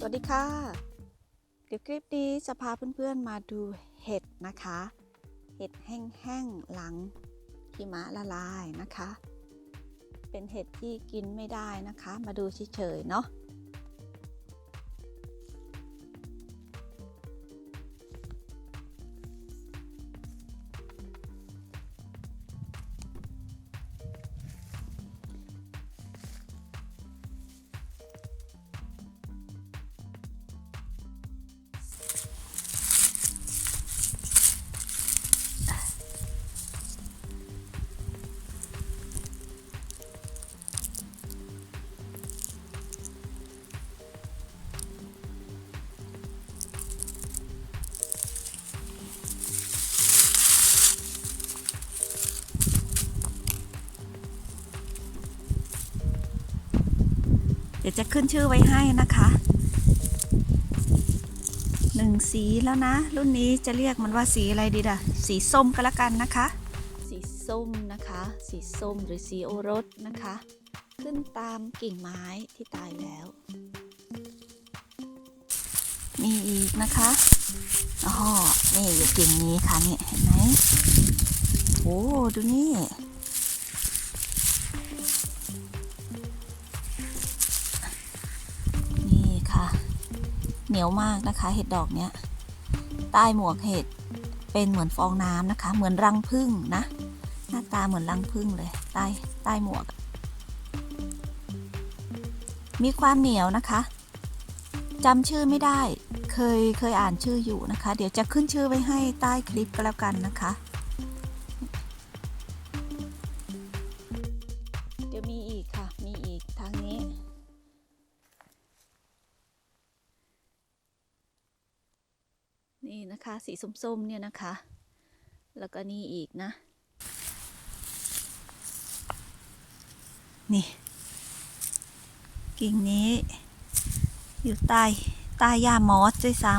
สวัสดีค่ะ เดี๋ยวคลิปนี้จะพาเพื่อนๆมาดูเห็ดนะคะ เห็ดแห้งๆหลังหิมะละลายนะคะ เป็นเห็ดที่กินไม่ได้นะคะ มาดูเฉยๆเนาะ ดี๋ยวจะขึ้นชื่อไว้ให้นะคะหนึ่งสีแล้วนะ รุ่นนี้จะเรียกมันว่าสีอะไรดีด่ะ สีส้มก็แล้วกันนะคะ สีส้มนะคะ สีส้มหรือสีโอรสนะคะ ขึ้นตามกิ่งไม้ที่ตายแล้ว มีอีกนะคะอ๋อนี่อยู่กิ่งนี้ค่ะนี่เห็นไหมโอ้ดูนี่นี่ เหนียวมากนะคะ เห็ดดอกเนี้ยใต้หมวกเห็ดเป็นเหมือนฟองน้ำนะคะ เหมือนรังผึ้งนะ หน้าตาเหมือนรังผึ้งเลย ใต้ใต้หมวก มีความเหนียวนะคะจำชื่อไม่ได้ เคยเคยอ่านชื่ออยู่นะคะ เดี๋ยวจะขึ้นชื่อไว้ให้ใต้คลิปก็แล้วกันนะคะ นี่นะคะสีส้มๆเนี่ยนะคะ แล้วก็นี่อีกนะ นี่ กิ่งนี้ อยู่ใต้ใต้หญ้ามอสด้วยซ้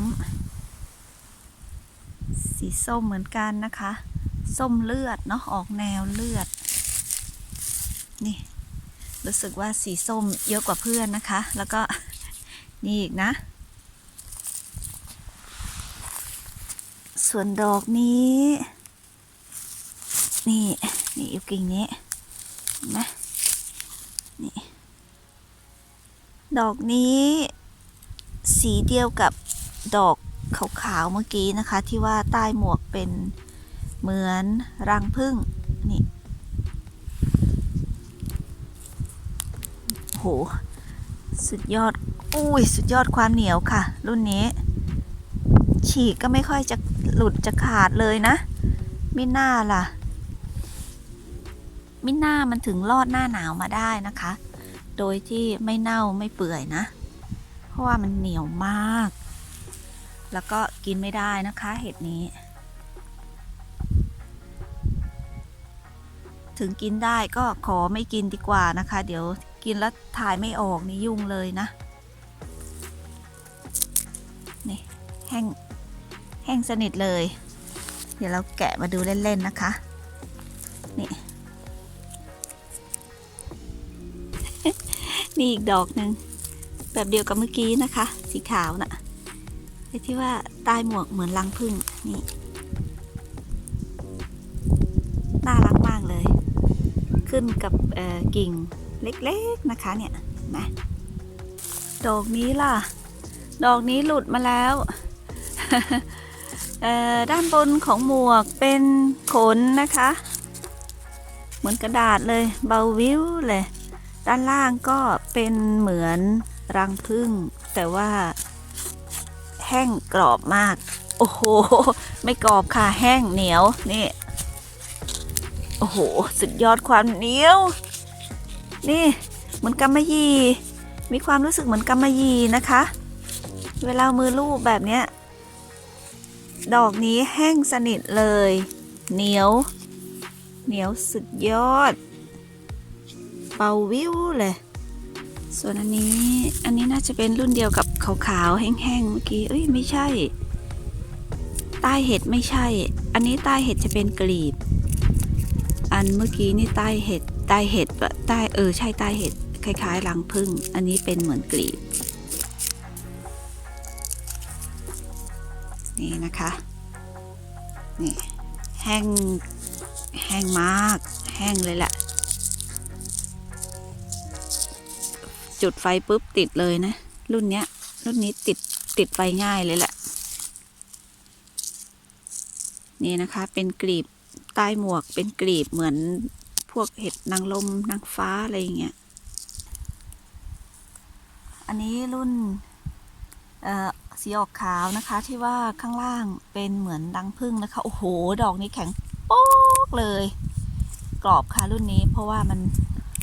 ำสีส้มเหมือนกันนะคะ ส้มเลือดเนาะออกแนวเลือด นี่ รู้สึกว่าสีส้มเยอะกว่าเพื่อนนะคะ แล้วก็นี่อีกนะ ส่วนดอกนี้ นี่ นี่อยู่กิ่งนี้นไหมนี่ ดอกนี้ สีเดียวกับดอกขาวๆเมื่อกี้นะคะ ที่ว่าใต้หมวกเป็นเหมือนรังผึ้งนี่โห สุดยอด อุ้ย สุดยอดความเหนียวค่ะ รุ่นนี้ ฉีกก็ไม่ค่อยจะ หลุดจะขาดเลยนะ ไมิน่าล่ะ ไมิน่ามันถึงรอดหน้าหนาวมาได้นะคะ โดยที่ไม่เน่าไม่เปื่อยนะ เพราะว่ามันเหนียวมาก แล้วก็กินไม่ได้นะคะ เห็ดนี้ ถึงกินได้ก็ขอไม่กินดีกว่านะคะ เดี๋ยวกินแล้วถ่ายไม่ออกนี่ยุ่งเลยนะ นี่แห้ง ห้งสนิทเลย เดี๋ยวเราแกะมาดูเล่น ๆ นะคะ นี่ นี่อีกดอกหนึ่งแบบเดียวกับเมื่อกี้นะคะ สีขาวนะ่ะไอ้ที่ว่าใต้หมวกเหมือนรังผึ้งนี่น่ารักมากเลย ขึ้นกับกิ่งเล็กๆนะคะเนี่ยนะดอกนี้ล่ะ ดอกนี้หลุดมาแล้ว ด้านบนของหมวกเป็นขนนะคะ เหมือนกระดาษเลยเบาวิวเลย ด้านล่างก็เป็นเหมือนรังผึ้งแต่ว่าแห้งกรอบมาก โอ้โห ไม่กรอบค่ะแห้งเหนียวนี่ โอ้โห สุดยอดความเหนียว นี่เหมือนกำมะยี่ มีความรู้สึกเหมือนกำมะยี่นะคะ เวลามือลูบแบบเนี้ย ดอกนี้แห้งสนิทเลย เหนียว เหนียวสุดยอดเบาวิวเลย ส่วนอันนี้อันนี้น่าจะเป็นรุ่นเดียวกับขาวๆแห้งๆเมื่อกี้เอ้ยไม่ใช่ ใต้เห็ดไม่ใช่ อันนี้ใต้เห็ดจะเป็นกลีบ อันเมื่อกี้นี่ใต้เห็ดใต้เห็ดใต้เออใช่ใต้เห็ดคล้ายๆรังผึ้งอันนี้เป็นเหมือนกลีบ นะคะ นี่แห้งแห้งมาก แห้งเลยแหละจุดไฟปุ๊บติดเลยนะ รุ่นเนี้ย รุ่นนี้ติดติดไฟง่ายเลยแหละ นี่นะคะ เป็นกลีบใต้หมวกเป็นกลีบเหมือนพวกเห็ดนางลมนางฟ้าอะไรอย่างเงี้ย อันนี้รุ่นเอ่อ สีออกขาวนะคะ ที่ว่าข้างล่างเป็นเหมือนดังพึ่งนะคะ โอ้โห ดอกนี้แข็งโป๊กเลย กรอบค่ะรุ่นนี้ เพราะว่ามัน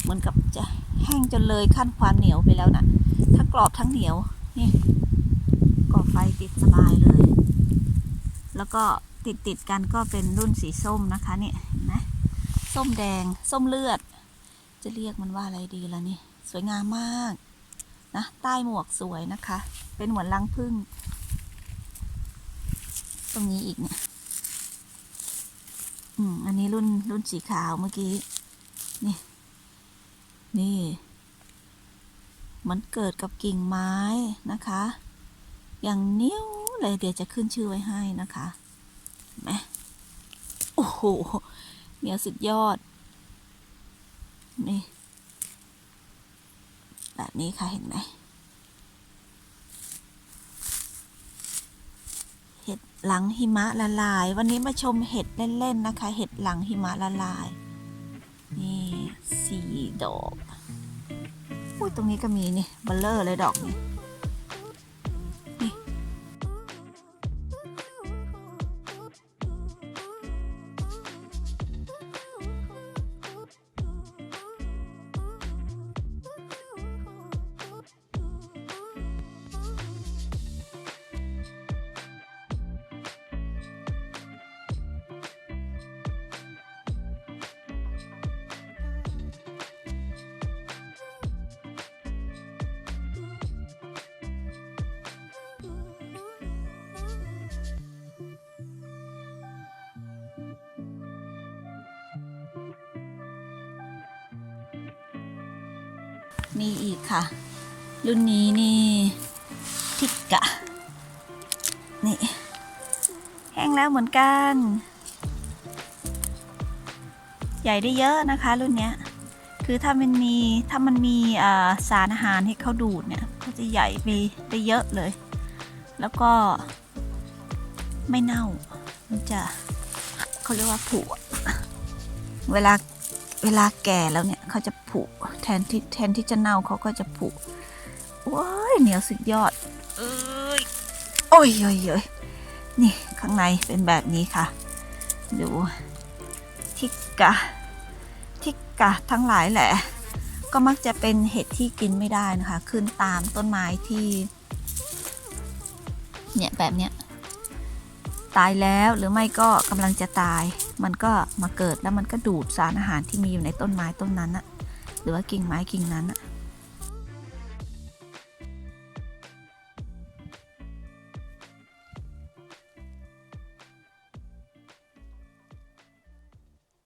เหมือนกับจะแห้งจนเลยขั้นความเหนียวไปแล้วนะถ้ากรอบทั้งเหนียว นี่ก่อไฟติดสบายเลย แล้วก็ติดติดกันก็เป็นรุ่นสีส้มนะคะเนี่ยนไหมส้มแดง ส้มเลือด จะเรียกมันว่าอะไรดีล่ะนี่ สวยงามมาก นะใต้หมวกสวยนะคะ เป็นเหมือนรังผึ้งตรงนี้อีกเนี่ยอืมอันนี้รุ่นรุ่นสีขาวเมื่อกี้ นี่ นี่ มันเกิดกับกิ่งไม้นะคะ อย่างนิ้วเลยเดี๋ยวจะขึ้นชื่อไว้ให้นะคะเห็นไหมโอ้โห เหนียวสุดยอด นี่ แบบนี้ค่ะเห็นไหมเห็ดหลังหิมะละลาย วันนี้มาชมเห็ดเล่นๆนะคะ เห็ดหลังหิมะละลาย นี่สี่ดอกอุ้ยตรงนี้ก็มีนี่เบลเลอร์เลยดอกนี้ นี่อีกค่ะ รุ่นนี้นี่ทิกกะ นี่แห้งแล้วเหมือนกัน ใหญ่ได้เยอะนะคะ รุ่นเนี้ยคือถ้ามันมีถ้ามันมีสารอาหารให้เขาดูดเนี่ยก็จะใหญ่ไปได้เยอะเลย แล้วก็ไม่เน่า มันจะเขาเรียกว่าผุเวลาเวลาแก่แล้วเนี่ย เขาจะผุแทนที่แทนที่จะเน่าเขาก็จะผุว้ายเหนียวสุดยอดเอ้ยโอ้ยโอ้ยโอ้ยนี่ข้างในเป็นแบบนี้ค่ะ ดูทิกกะทิกกะทั้งหลายแหละ ก็มักจะเป็นเห็ดที่กินไม่ได้นะคะ ขึ้นตามต้นไม้ที่ เนี่ยแบบเนี้ย ตายแล้วหรือไม่ก็กำลังจะตาย มันก็มาเกิดแล้วมันก็ดูดสารอาหารที่มีอยู่ในต้นไม้ต้นนั้นอะหรือว่ากิ่งไม้กิ่งนั้นอะ